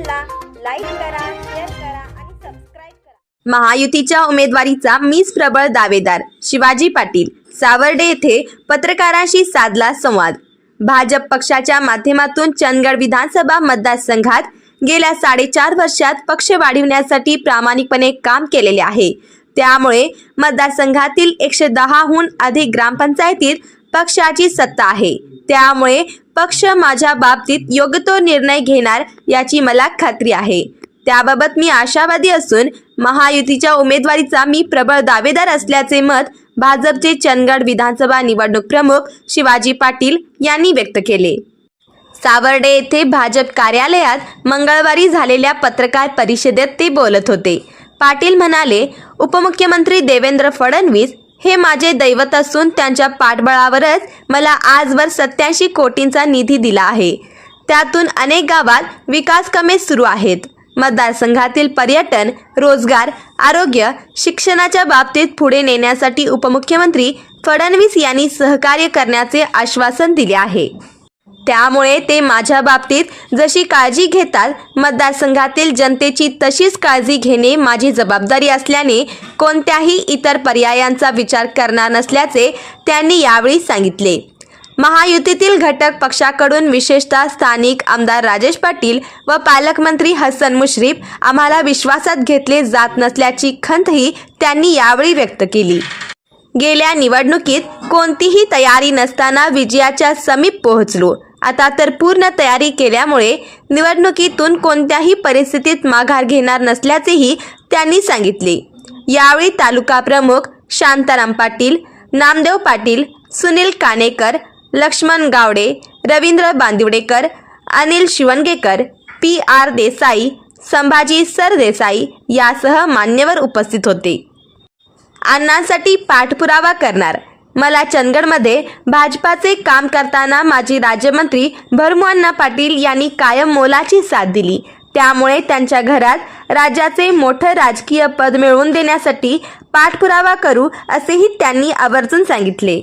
चॅनलला लाईक करा शेअर करा आणि सबस्क्राईब करा. महायुतीच्या उमेदवारीचा मीच प्रबळ दावेदार शिवाजी पाटील सावर्डे येथे पत्रकारांशी साधला संवाद. भाजप पक्षाच्या माध्यमातून चंदगड विधानसभा मतदारसंघात गेल्या साडेचार वर्षात पक्ष वाढविण्यासाठी प्रामाणिकपणे काम केलेले आहे. त्यामुळे मतदारसंघातील एकशे दहाहून अधिक ग्रामपंचायतीत पक्षाची सत्ता आहे. त्यामुळे पक्ष माझ्या बाबतीत योग्य तो निर्णय घेणार याची मला खात्री आहे. त्याबाबत मी आशावादी असून महायुतीच्या उमेदवारीचा मी प्रबळ दावेदार असल्याचे मत भाजपचे चंदगड विधानसभा निवडणूक प्रमुख शिवाजी पाटील यांनी व्यक्त केले. सावर्डे येथे भाजप कार्यालयात मंगळवारी झालेल्या पत्रकार परिषदेत ते बोलत होते. पाटील म्हणाले उपमुख्यमंत्री देवेंद्र फडणवीस हे माझे दैवत असून त्यांच्या पाठबळावरच मला आजवर सत्याऐंशी कोटींचा निधी दिला आहे. त्यातून अनेक गावात विकास कामे सुरू आहेत. मतदारसंघातील पर्यटन रोजगार आरोग्य शिक्षणाच्या बाबतीत पुढे नेण्यासाठी उपमुख्यमंत्री फडणवीस यांनी सहकार्य करण्याचे आश्वासन दिले आहे. त्यामुळे ते माझ्या बाबतीत जशी काळजी घेतात मतदारसंघातील जनतेची तशीच काळजी घेणे माझी जबाबदारी असल्याने कोणत्याही इतर पर्यायांचा विचार करणार नसल्याचे त्यांनी यावेळी सांगितले. महायुतीतील घटक पक्षाकडून विशेषतः स्थानिक आमदार राजेश पाटील व पालकमंत्री हसन मुश्रीफ आम्हाला विश्वासात घेतले जात नसल्याची खंतही त्यांनी यावेळी व्यक्त केली. गेल्या निवडणुकीत कोणतीही तयारी नसताना विजयाच्या समीप पोहोचलो. आता तर पूर्ण तयारी केल्यामुळे निवडणुकीतून कोणत्याही परिस्थितीत माघार घेणार नसल्याचेही त्यांनी सांगितले. यावेळी तालुका प्रमुख शांताराम पाटील नामदेव पाटील सुनील कानेकर लक्ष्मण गावडे रवींद्र बांदिवडेकर अनिल शिवणगेकर पी आर देसाई संभाजी सरदेसाई यासह मान्यवर उपस्थित होते. अण्णांसाठी पाठपुरावा करणार मला चंदगडमध्ये भाजपाचे काम करताना माजी राज्यमंत्री भरमुअण्णा पाटील यांनी कायम मोलाची साथ दिली. त्यामुळे त्यांच्या घरात राज्याचे मोठं राजकीय पद मिळवून देण्यासाठी पाठपुरावा करू असेही त्यांनी आवर्जून सांगितले.